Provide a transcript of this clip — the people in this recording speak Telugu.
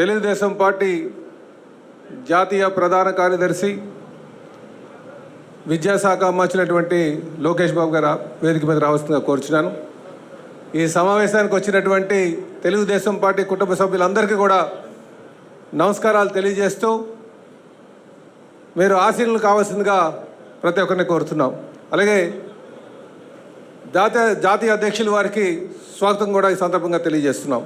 తెలుగుదేశం పార్టీ జాతీయ ప్రధాన కార్యదర్శి విద్యాశాఖ మార్చినటువంటి లోకేష్ బాబు గారు వేదిక మీద రావాల్సిందిగా కోరుచున్నాను. ఈ సమావేశానికి వచ్చినటువంటి తెలుగుదేశం పార్టీ కుటుంబ సభ్యులందరికీ కూడా నమస్కారాలు తెలియజేస్తూ మీరు ఆశీనులు కావాల్సిందిగా ప్రతి ఒక్కరిని కోరుతున్నాం. అలాగే జాతీయ జాతీయ అధ్యక్షుల వారికి స్వాగతం కూడా ఈ సందర్భంగా తెలియజేస్తున్నాం.